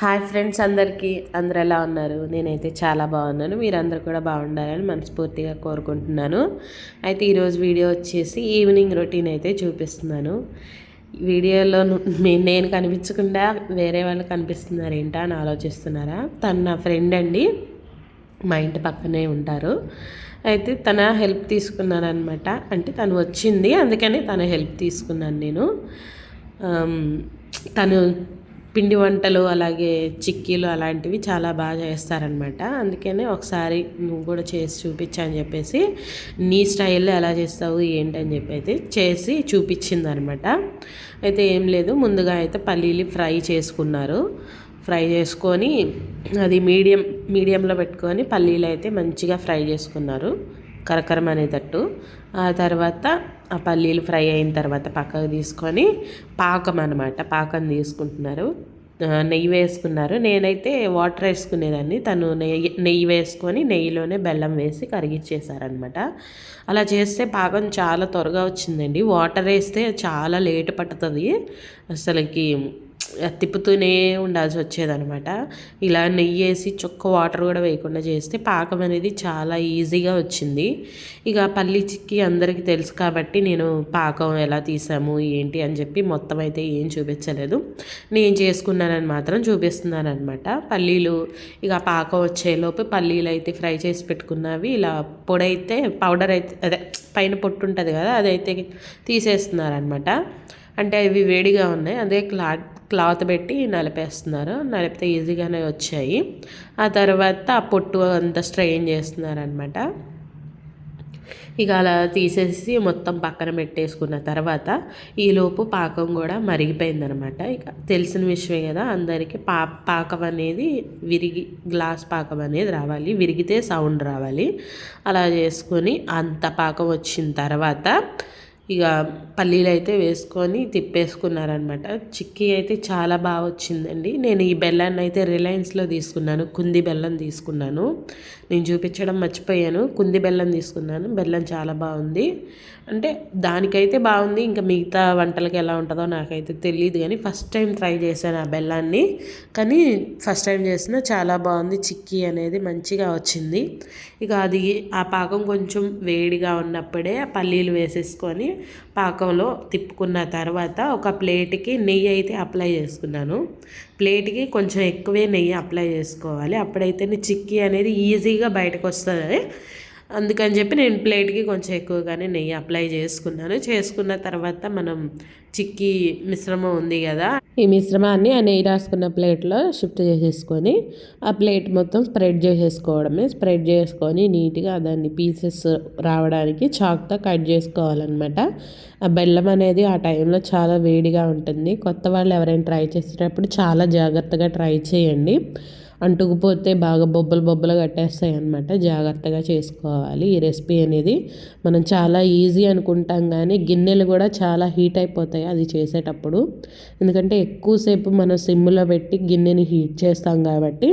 Hi friends అందరికీ. అందరు ఎలా ఉన్నారు? నేనైతే చాలా బాగున్నాను. మీరందరూ కూడా బాగుండాలని మనస్ఫూర్తిగా కోరుకుంటున్నాను. అయితే ఈరోజు వీడియో వచ్చేసి ఈవినింగ్ రొటీన్ అయితే చూపిస్తున్నాను. వీడియోలో నేను కనిపించకుండా వేరే వాళ్ళు కనిపిస్తున్నారు ఏంటా అని ఆలోచిస్తున్నారా? తను నా ఫ్రెండ్ అండి. మా ఇంటి పక్కనే ఉంటారు. అయితే తన హెల్ప్ తీసుకున్నాను అనమాట అంటే తను వచ్చింది అందుకని తన హెల్ప్ తీసుకున్నాను నేను. తను పిండి వంటలు అలాగే చిక్కీలు అలాంటివి చాలా బాగా చేస్తారనమాట అందుకనే ఒకసారి నువ్వు కూడా చేసి చూపించని అని చెప్పేసి నీ స్టైల్లో ఎలా చేస్తావు ఏంటని చెప్పి అయితే చేసి చూపించింది అనమాట అయితే ఏం లేదు ముందుగా అయితే పల్లీలు ఫ్రై చేసుకున్నారు. ఫ్రై చేసుకొని అది మీడియం మీడియంలో పెట్టుకొని పల్లీలు అయితే మంచిగా ఫ్రై చేసుకున్నారు కరకరం అనేటట్టు. ఆ తర్వాత ఆ పల్లీలు ఫ్రై అయిన తర్వాత పక్కకు తీసుకొని పాకం అనమాట పాకం తీసుకుంటున్నారు. నెయ్యి వేసుకున్నారు. నేనైతే వాటర్ వేసుకునేదాన్ని. తను నెయ్యి నెయ్యి వేసుకొని నెయ్యిలోనే బెల్లం వేసి కరిగిచ్చేసారనమాట అలా చేస్తే పాకం చాలా త్వరగా వచ్చిందండి. వాటర్ వేస్తే చాలా లేట్ పట్టుతుంది. అసలుకి తిప్పుతూనే ఉండాల్సి వచ్చేదనమాట ఇలా నెయ్యి వేసి చొక్క వాటర్ కూడా వేయకుండా చేస్తే పాకం అనేది చాలా ఈజీగా వచ్చింది. ఇక పల్లి చిక్కి అందరికీ తెలుసు కాబట్టి నేను పాకం ఎలా తీసాము ఏంటి అని చెప్పి మొత్తం అయితే ఏం చూపించలేదు. నేను చేసుకున్నానని మాత్రం చూపిస్తున్నాను అనమాట పల్లీలు ఇక పాకం వచ్చేలోపు పల్లీలు అయితే ఫ్రై చేసి పెట్టుకున్నవి. ఇలా పొడైతే పౌడర్ అయితే అదే పైన పొట్టు ఉంటుంది కదా అదైతే తీసేస్తున్నారనమాట అంటే అవి వేడిగా ఉన్నాయి అదే క్లాత్ క్లాత్ పెట్టి నలిపేస్తున్నారు. నలిపితే ఈజీగానే వచ్చాయి. ఆ తర్వాత ఆ పొట్టు అంతా స్ట్రెయిన్ చేస్తున్నారనమాట ఇక అలా తీసేసి మొత్తం పక్కన పెట్టేసుకున్న తర్వాత ఈలోపు పాకం కూడా మరిగిపోయిందనమాట ఇక తెలిసిన విషయమే కదా అందరికీ పా పాకం అనేది విరిగి గ్లాస్ పాకం అనేది రావాలి. విరిగితే సౌండ్ రావాలి. అలా చేసుకొని అంత పాకం వచ్చిన తర్వాత ఇక పల్లీలు అయితే వేసుకొని తిప్పేసుకున్నారనమాట. చిక్కీ అయితే చాలా బాగా వచ్చిందండి. నేను ఈ బెల్లాన్ని అయితే రిలయన్స్లో తీసుకున్నాను. కుంది బెల్లం తీసుకున్నాను. నేను చూపించడం మర్చిపోయాను. కుంది బెల్లం తీసుకున్నాను. బెల్లం చాలా బాగుంది. అంటే దానికైతే బాగుంది. ఇంకా మిగతా వంటలకి ఎలా ఉంటుందో నాకైతే తెలియదు కానీ ఫస్ట్ టైం ట్రై చేశాను ఆ బెల్లాన్ని. కానీ ఫస్ట్ టైం చేసిన చాలా బాగుంది. చిక్కీ అనేది మంచిగా వచ్చింది. ఇక అది ఆ పాకం కొంచెం వేడిగా ఉన్నప్పుడే ఆ పల్లీలు వేసేసుకొని పాకంలో తిప్పుకున్న తర్వాత ఒక ప్లేట్కి నెయ్యి అయితే అప్లై చేసుకున్నాను. ప్లేట్కి కొంచెం ఎక్కువే నెయ్యి అప్లై చేసుకోవాలి. అప్పుడైతే చిక్కీ అనేది ఈజీగా బయటకు వస్తుంది అందుకని చెప్పి నేను ప్లేట్కి కొంచెం ఎక్కువగానే నెయ్యి అప్లై చేసుకున్నాను. చేసుకున్న తర్వాత మనం చిక్కీ మిశ్రమం ఉంది కదా ఈ మిశ్రమాన్ని ఆ నెయ్యి రాసుకున్న ప్లేట్లో షిఫ్ట్ చేసేసుకొని ఆ ప్లేట్ మొత్తం స్ప్రెడ్ చేసేసుకోవడమే. స్ప్రెడ్ చేసుకొని నీట్గా దాన్ని పీసెస్ రావడానికి చాక్తో కట్ చేసుకోవాలన్నమాట. ఆ బెల్లం అనేది ఆ టైంలో చాలా వేడిగా ఉంటుంది. కొత్త వాళ్ళు ఎవరైనా ట్రై చేసేటప్పుడు చాలా జాగ్రత్తగా ట్రై చేయండి. అంటుకుపోతే బాగా బొబ్బలు బొబ్బలు కట్టేస్తాయి అనమాట జాగ్రత్తగా చేసుకోవాలి. ఈ రెసిపీ అనేది మనం చాలా ఈజీ అనుకుంటాం కానీ గిన్నెలు కూడా చాలా హీట్ అయిపోతాయి అది చేసేటప్పుడు. ఎందుకంటే ఎక్కువసేపు మనం సిమ్లో పెట్టి గిన్నెని హీట్ చేస్తాం కాబట్టి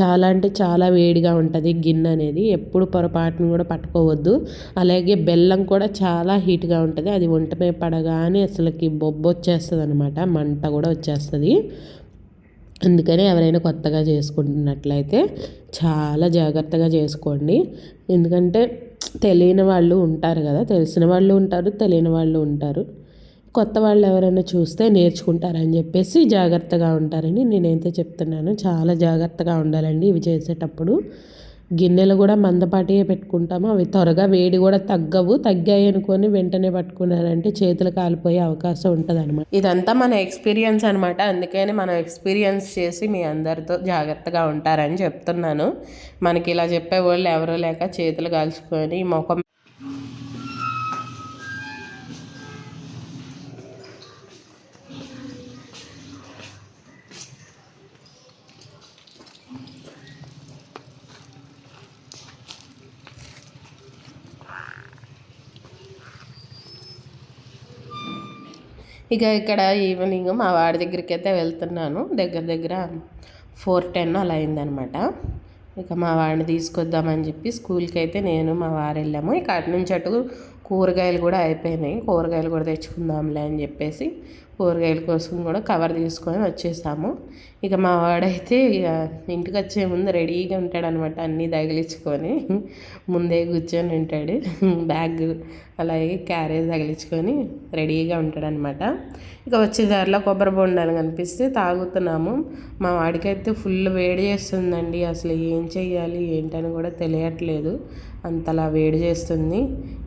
చాలా అంటే చాలా వేడిగా ఉంటుంది గిన్నె అనేది. ఎప్పుడు పొరపాటును కూడా పట్టుకోవద్దు. అలాగే బెల్లం కూడా చాలా హీట్గా ఉంటుంది. అది ఒంటి మీద పడగానే అసలుకి బొబ్బ వచ్చేస్తుంది అనమాట మంట కూడా వచ్చేస్తుంది. అందుకని ఎవరైనా కొత్తగా చేసుకుంటున్నట్లయితే చాలా జాగ్రత్తగా చేసుకోండి. ఎందుకంటే తెలియని వాళ్ళు ఉంటారు కదా తెలిసిన వాళ్ళు ఉంటారు తెలియని వాళ్ళు ఉంటారు. కొత్త వాళ్ళు ఎవరైనా చూస్తే నేర్చుకుంటారని చెప్పేసి జాగ్రత్తగా ఉంటారని నేనైతే చెప్తున్నాను. చాలా జాగ్రత్తగా ఉండాలండి ఇవి చేసేటప్పుడు. గిన్నెలు కూడా మందపాటియే పెట్టుకుంటాము. అవి త్వరగా వేడి కూడా తగ్గవు. తగ్గాయి అనుకొని వెంటనే పట్టుకున్నారంటే చేతులు కాలిపోయే అవకాశం ఉంటుంది అనమాట ఇదంతా మన ఎక్స్పీరియన్స్ అనమాట అందుకని మనం ఎక్స్పీరియన్స్ చేసి మీ అందరితో జాగ్రత్తగా ఉంటారని చెప్తున్నాను. మనకి ఇలా చెప్పే వాళ్ళు ఎవరూ లేక చేతులు కాల్చుకొని ముఖం ఇక ఇక్కడ ఈవినింగ్ మా వాడి దగ్గరికి అయితే వెళ్తున్నాను. దగ్గర దగ్గర ఫోర్ టెన్ అలా అయిందనమాట ఇక మా వాడిని తీసుకొద్దామని చెప్పి స్కూల్కి అయితే నేను మా వారు వెళ్ళాము. ఇక అటు నుంచి అటు కూరగాయలు కూడా అయిపోయినాయి. కూరగాయలు కూడా తెచ్చుకుందాంలే అని చెప్పేసి కూరగాయల కోసం కూడా కవర్ తీసుకొని వచ్చేసాము. ఇక మా వాడైతే ఇక ఇంటికి వచ్చే ముందు రెడీగా ఉంటాడనమాట అన్నీ తగిలించుకొని. ముందే కూర్చొని ఉంటాడు. బ్యాగ్ అలాగే క్యారేజ్ తగిలించుకొని రెడీగా ఉంటాడనమాట. ఇక వచ్చే దారిలో కొబ్బరి బొండాలు కనిపిస్తే తాగుతున్నాము. మా వాడికైతే ఫుల్ వేడి చేస్తుందండి. అసలు ఏం చెయ్యాలి ఏంటని కూడా తెలియట్లేదు. అంతలా వేడి చేస్తుంది.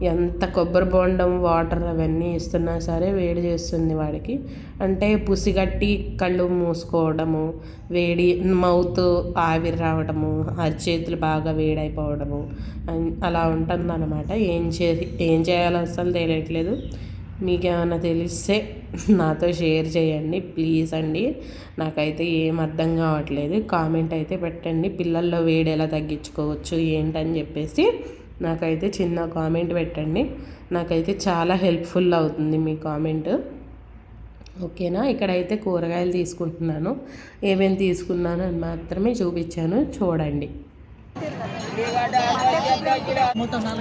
ఎంత కొబ్బరి బోండం వాటర్ అవన్నీ ఇస్తున్నా సరే వేడి చేస్తుంది వాడికి. అంటే పుసిగట్టి కళ్ళు మూసుకోవడము వేడి మౌత్ ఆవిరి రావడము అరిచేతులు బాగా వేడైపోవడము అలా ఉంటుందన్నమాట. ఏం చే ఏం చేయాలో అసలు తెలియట్లేదు. మీకు ఏమైనా తెలిస్తే నాతో షేర్ చేయండి ప్లీజ్ అండి. నాకైతే ఏం అర్థం కావట్లేదు. కామెంట్ అయితే పెట్టండి. పిల్లల్లో వేడి ఎలా తగ్గించుకోవచ్చు ఏంటని చెప్పేసి నాకైతే చిన్న కామెంట్ పెట్టండి. నాకైతే చాలా హెల్ప్ఫుల్ అవుతుంది మీ కామెంట్. ఓకేనా? ఇక్కడైతే కూరగాయలు తీసుకుంటున్నాను. ఏమేమి తీసుకున్నాను అని మాత్రమే చూపించాను. చూడండి.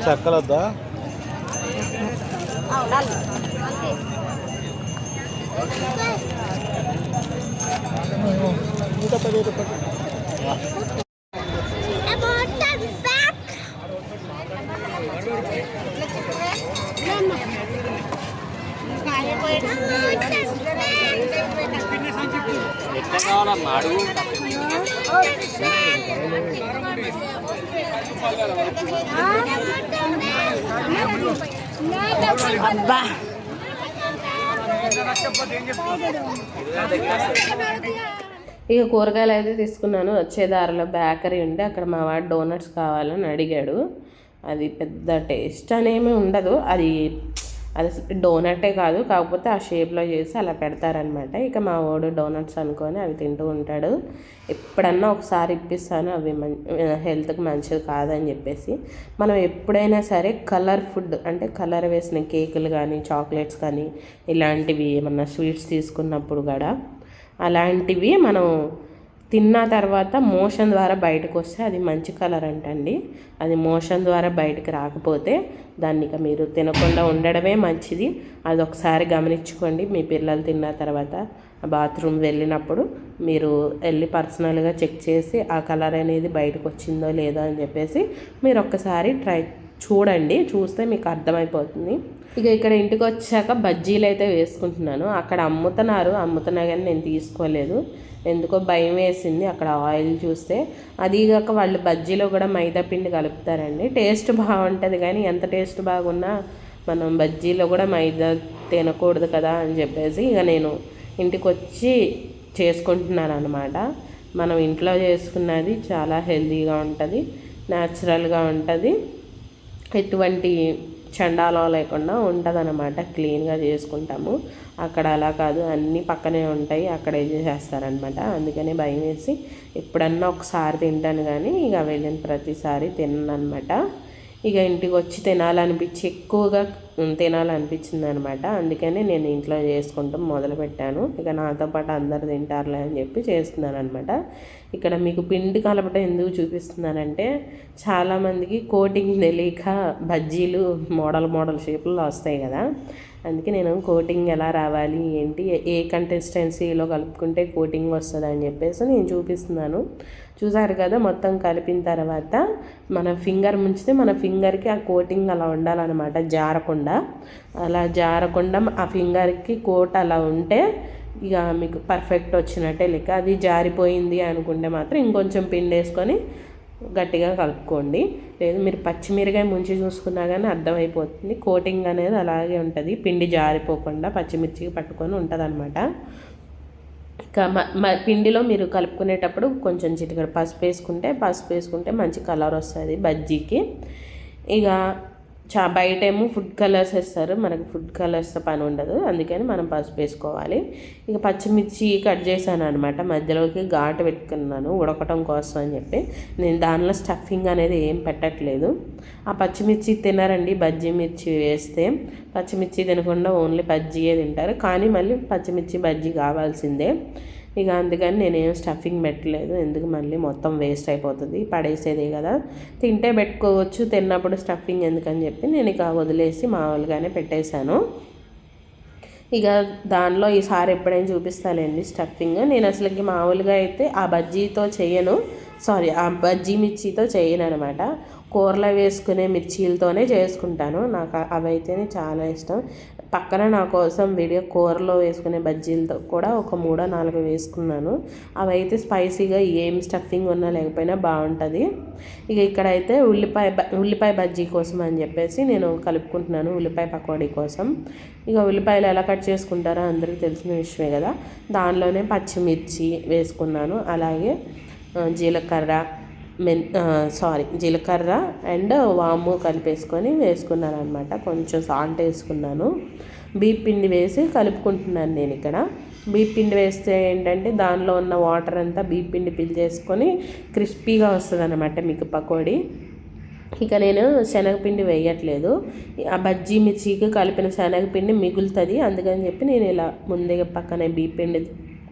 చక్కలొద్దా? నూట పది రూపాయలు ఎట్లా కావాలమ్మా అడుగు అబ్బా. ఇక కూరగాయలు అయితే తీసుకున్నాను. వచ్చే దారిలో బేకరీ ఉంటే అక్కడ మా వాడు డోనట్స్ కావాలని అడిగాడు. అది పెద్ద టేస్ట్ అనేమి ఉండదు. అది అది డోనటే కాదు కాకపోతే ఆ షేప్లో చేసి అలా పెడతారనమాట ఇక మా వాడు డోనట్స్ అనుకొని అవి తింటూ ఉంటాడు. ఎప్పుడన్నా ఒకసారి ఇప్పిస్తాను అవి మం హెల్త్కి మంచిది కాదని చెప్పేసి. మనం ఎప్పుడైనా సరే కలర్ ఫుడ్ అంటే కలర్ వేసిన కేకులు కానీ చాక్లెట్స్ కానీ ఇలాంటివి ఏమన్నా స్వీట్స్ తీసుకున్నప్పుడు కూడా అలాంటివి మనం తిన్న తర్వాత మోషన్ ద్వారా బయటకు వస్తే అది మంచి కలర్ అంటండి. అది మోషన్ ద్వారా బయటకు రాకపోతే దాన్ని ఇక మీరు తినకుండా ఉండడమే మంచిది. అది ఒకసారి గమనించుకోండి. మీ పిల్లలు తిన్న తర్వాత బాత్రూమ్ వెళ్ళినప్పుడు మీరు వెళ్ళి పర్సనల్గా చెక్ చేసి ఆ కలర్ అనేది బయటకు వచ్చిందో లేదో అని చెప్పేసి మీరు ఒక్కసారి ట్రై చూడండి. చూస్తే మీకు అర్థమైపోతుంది. ఇక ఇక్కడ ఇంటికి వచ్చాక బజ్జీలు అయితే వేసుకుంటున్నాను. అక్కడ అమ్ముతున్నారు. అమ్ముతున్నా కానీ నేను తీసుకోలేదు. ఎందుకో భయం వేసింది అక్కడ ఆయిల్ చూస్తే. అది వాళ్ళు బజ్జీలో కూడా మైదా పిండి కలుపుతారండి. టేస్ట్ బాగుంటుంది కానీ ఎంత టేస్ట్ బాగున్నా మనం బజ్జీలో కూడా మైదా తినకూడదు కదా అని చెప్పేసి ఇక నేను ఇంటికి వచ్చి చేసుకుంటున్నాను అనమాట మనం ఇంట్లో చేసుకున్నది చాలా హెల్తీగా ఉంటుంది న్యాచురల్గా ఉంటుంది. ఎటువంటి చండాలం లేకుండా ఉంటుందన్నమాట. క్లీన్గా చేసుకుంటాము. అక్కడ అలా కాదు. అన్నీ పక్కనే ఉంటాయి. అక్కడే చేసేస్తారనమాట అందుకని భయం వేసి ఎప్పుడన్నా ఒకసారి తింటాను కానీ ఇక వెళ్ళిన ప్రతిసారి తిన్నాను అనమాట ఇక ఇంటికి వచ్చి తినాలనిపించి ఎక్కువగా తినాలనిపించింది అనమాట అందుకనే నేను ఇంట్లో చేసుకుంటాం మొదలుపెట్టాను. ఇక నాతో పాటు అందరు తింటారులే అని చెప్పి చేస్తున్నాను అనమాట ఇక్కడ మీకు పిండి కలపటం ఎందుకు చూపిస్తున్నానంటే చాలామందికి కోటింగ్ తెలియక బజ్జీలు మోడల్ మోడల్ షేపుల్లో వస్తాయి కదా. అందుకే నేను కోటింగ్ ఎలా రావాలి ఏంటి ఏ కంటెస్టెన్సీలో కలుపుకుంటే కోటింగ్ వస్తుంది అని చెప్పేసి నేను చూపిస్తున్నాను. చూసారు కదా మొత్తం కలిపిన తర్వాత మన ఫింగర్ ముంచితే మన ఫింగర్కి ఆ కోటింగ్ అలా ఉండాలన్నమాట జారకుండా. అలా జారకుండా ఆ ఫింగర్కి కోట్ అలా ఉంటే ఇక మీకు పర్ఫెక్ట్ వచ్చినట్టే లెక్క. అది జారిపోయింది అనుకుంటే మాత్రం ఇంకొంచెం పిండి వేసుకొని గట్టిగా కలుపుకోండి. లేదు మీరు పచ్చిమిరకాయ ముంచి చూసుకున్నా కానీ అర్థమైపోతుంది. కోటింగ్ అనేది అలాగే ఉంటుంది. పిండి జారిపోకుండా పచ్చిమిర్చికి పట్టుకొని ఉంటుంది అనమాట ఇంకా మ పిండిలో మీరు కలుపుకునేటప్పుడు కొంచెం చిటికడ పసుపు వేసుకుంటే పసుపు వేసుకుంటే మంచి కలర్ వస్తుంది బజ్జీకి. ఇక చా బయట ఏమో ఫుడ్ కలర్స్ వేస్తారు. మనకు ఫుడ్ కలర్స్తో పని ఉండదు. అందుకని మనం పసుపు వేసుకోవాలి. ఇక పచ్చిమిర్చి కట్ చేశాను అనమాట మధ్యలోకి ఘాటు పెట్టుకున్నాను. ఉడకటం కోసం అని చెప్పి. నేను దానిలో స్టఫింగ్ అనేది ఏం పెట్టట్లేదు. ఆ పచ్చిమిర్చి తినరండి. బజ్జీ మిర్చి వేస్తే పచ్చిమిర్చి తినకుండా ఓన్లీ బజ్జీయే తింటారు. కానీ మళ్ళీ పచ్చిమిర్చి బజ్జీ కావాల్సిందే. ఇక అందుకని నేనేం స్టఫింగ్ పెట్టలేదు. ఎందుకు మళ్ళీ మొత్తం వేస్ట్ అయిపోతుంది. పడేసేదే కదా. తింటే పెట్టుకోవచ్చు. తిన్నప్పుడు స్టఫింగ్ ఎందుకని చెప్పి నేను ఇక వదిలేసి మామూలుగానే పెట్టేశాను. ఇక దానిలో ఈసారి ఎప్పుడైనా చూపిస్తానండి స్టఫింగ్. నేను అసలుకి మామూలుగా అయితే ఆ బజ్జీతో చేయను. సారీ ఆ బజ్జీ మిర్చితో చేయను అనమాట. కూరలో వేసుకునే మిర్చీలతోనే చేసుకుంటాను. నాకు అవైతేనే చాలా ఇష్టం. పక్కన నా కోసం వీడియో కూరలో వేసుకునే బజ్జీలతో కూడా ఒక మూడో నాలుగు వేసుకున్నాను. అవి అయితే స్పైసీగా ఏం స్టఫింగ్ ఉన్నా లేకపోయినా బాగుంటుంది. ఇక ఇక్కడైతే ఉల్లిపాయ ఉల్లిపాయ బజ్జీ కోసం అని చెప్పేసి నేను కలుపుకుంటున్నాను ఉల్లిపాయ పకోడీ కోసం. ఇక ఉల్లిపాయలు ఎలా కట్ చేసుకుంటారో అందరికీ తెలిసిన విషయమే కదా. దానిలోనే పచ్చిమిర్చి వేసుకున్నాను. అలాగే జీలకర్ర మెన్ సారీ జీలకర్ర అండ్ వాము కలిపేసుకొని వేసుకున్నాను అనమాట కొంచెం సాల్ట్ వేసుకున్నాను. బీప్ పిండి వేసి కలుపుకుంటున్నాను నేను ఇక్కడ. బీప్ పిండి వేస్తే ఏంటంటే దానిలో ఉన్న వాటర్ అంతా బీప్ పిండి పిలిచేసుకొని క్రిస్పీగా వస్తుంది అనమాట మీకు పకోడీ. ఇక నేను శనగపిండి వేయట్లేదు. ఆ బజ్జీ మిర్చికి కలిపిన శనగపిండి మిగులుతుంది. అందుకని చెప్పి నేను ఇలా ముందే పక్కనే బీప్ పిండి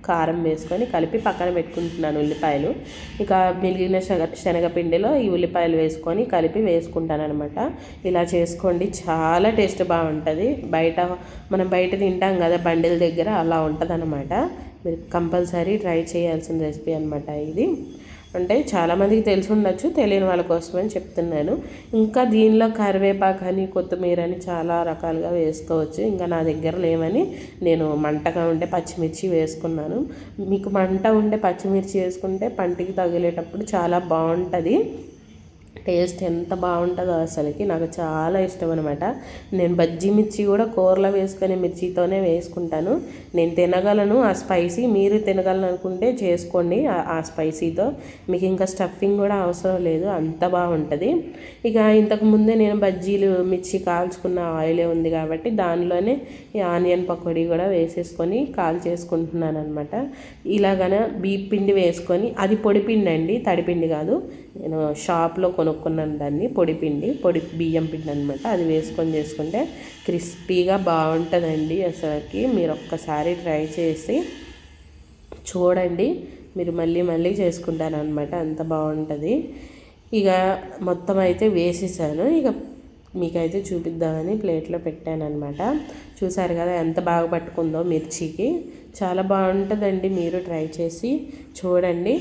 కారం వేసుకొని కలిపి పక్కన పెట్టుకుంటున్నాను ఉల్లిపాయలు. ఇక మిగిలిన శనగ శనగపిండిలో ఈ ఉల్లిపాయలు వేసుకొని కలిపి వేసుకుంటాను అనమాట ఇలా చేసుకోండి చాలా టేస్ట్ బాగుంటుంది. బయట మనం బయట తింటాం కదా బండిల దగ్గర అలా ఉంటుంది మీరు కంపల్సరీ ట్రై చేయాల్సిన రెసిపీ అనమాట ఇది. అంటే చాలామందికి తెలిసి ఉండొచ్చు తెలియని వాళ్ళ కోసమని చెప్తున్నాను. ఇంకా దీనిలో కరివేపాకు అని కొత్తిమీర అని చాలా రకాలుగా వేసుకోవచ్చు. ఇంకా నా దగ్గర లేవని నేను మంటగా ఉండే పచ్చిమిర్చి వేసుకున్నాను. మీకు మంట ఉండే పచ్చిమిర్చి వేసుకుంటే పంటికి తగిలేటప్పుడు చాలా బాగుంటుంది. టేస్ట్ ఎంత బాగుంటుందో అసలుకి నాకు చాలా ఇష్టం అనమాట నేను బజ్జీ మిర్చి కూడా కూరలో వేసుకునే మిర్చితోనే వేసుకుంటాను. నేను తినగలను ఆ స్పైసీ మీరు తినగలను అనుకుంటే చేసుకోండి ఆ- స్పైసీతో. మీకు ఇంకా స్టఫింగ్ కూడా అవసరం లేదు అంత బాగుంటుంది. ఇక ఇంతకు ముందే నేను బజ్జీలు మిర్చి కాల్చుకున్న ఆయిలే ఉంది కాబట్టి దానిలోనే ఈ ఆనియన్ పకోడీ కూడా వేసేసుకొని కాల్ చేసుకుంటున్నాను అనమాట ఇలాగన బీప్ పిండి వేసుకొని అది పొడి పిండి అండి తడిపిండి కాదు. నేను షాప్లో కొనుక్కున్నాను దాన్ని పొడి పిండి పొడి బియ్యం పిండి అనమాట అది వేసుకొని చేసుకుంటే క్రిస్పీగా బాగుంటుందండి అసలుకి. మీరు ఒక్కసారి ట్రై చేసి చూడండి. మీరు మళ్ళీ మళ్ళీ చేసుకుంటారనమాట అంత బాగుంటుంది. ఇక మొత్తం అయితే వేసేసాను. ఇక మీకైతే చూపిద్దామని ప్లేట్లో పెట్టాను అనమాట చూసారు కదా ఎంత బాగా పట్టుకుందో మిర్చికి. చాలా బాగుంటుందండి మీరు ట్రై చేసి చూడండి.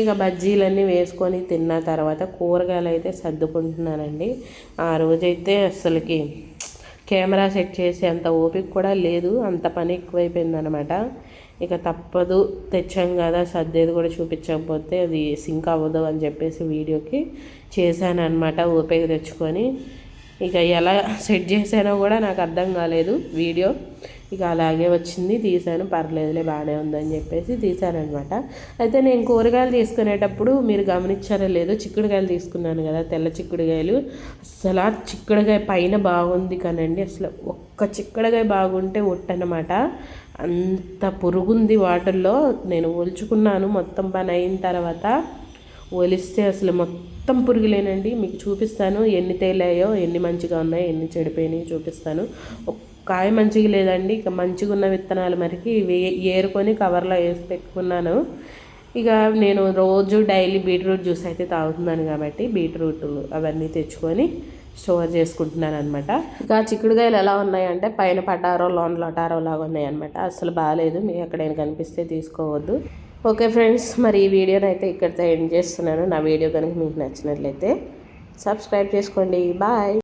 ఇక బజ్జీలన్నీ వేసుకొని తిన్న తర్వాత కూరగాయలు అయితే సర్దుకుంటున్నానండి. ఆ రోజైతే అసలుకి కెమెరా సెట్ చేసే అంత ఓపిక కూడా లేదు. అంత పని ఎక్కువైపోయిందనమాట. ఇక తప్పదు తెచ్చాం కదా సర్దేది కూడా చూపించకపోతే అది సింక్ అవ్వదు అని చెప్పేసి వీడియోకి చేశాను అనమాట ఓపిక తెచ్చుకొని. ఇక ఎలా సెట్ చేశానో కూడా నాకు అర్థం కాలేదు వీడియో. ఇక అలాగే వచ్చింది తీసాను పర్లేదులే బాగానే ఉందని చెప్పేసి తీసానమాట అయితే నేను కూరగాయలు తీసుకునేటప్పుడు మీరు గమనించారో లేదో చిక్కుడుకాయలు తీసుకున్నాను కదా తెల్ల చిక్కుడుకాయలు. అసలు చిక్కుడుకాయ పైన బాగుంది కానండి. అసలు ఒక్క చిక్కుడుకాయ బాగుంటే ఒట్టనమాట అంత పురుగుంది వాటర్లో. నేను ఒలుచుకున్నాను మొత్తం పని అయిన తర్వాత. ఒలిస్తే అసలు మొత్తం మొత్తం పురుగులేనండి. మీకు చూపిస్తాను ఎన్ని తేలాయో ఎన్ని మంచిగా ఉన్నాయో ఎన్ని చెడిపోయినాయో చూపిస్తాను. కాయ మంచిగా లేదండి. ఇక మంచిగా ఉన్న విత్తనాలు మరికి వే ఏరుకొని కవర్లో వేసి పెట్టుకున్నాను. ఇక నేను రోజు డైలీ బీట్రూట్ జ్యూస్ అయితే తాగుతున్నాను కాబట్టి బీట్రూట్ అవన్నీ తెచ్చుకొని స్టోర్ చేసుకుంటున్నాను అనమాట ఇంకా చిక్కుడుకాయలు ఎలా ఉన్నాయంటే పైన పటారో లోన్ లొటారో లాగా ఉన్నాయన్నమాట. అసలు బాగాలేదు మీకు ఎక్కడైనా కనిపిస్తే తీసుకోవద్దు. ఓకే ఫ్రెండ్స్ మరి ఈ వీడియోని అయితే ఇక్కడితో ఎండ్ చేస్తున్నాను. నా వీడియో కనుక మీకు నచ్చినట్లయితే సబ్స్క్రైబ్ చేసుకోండి. బాయ్.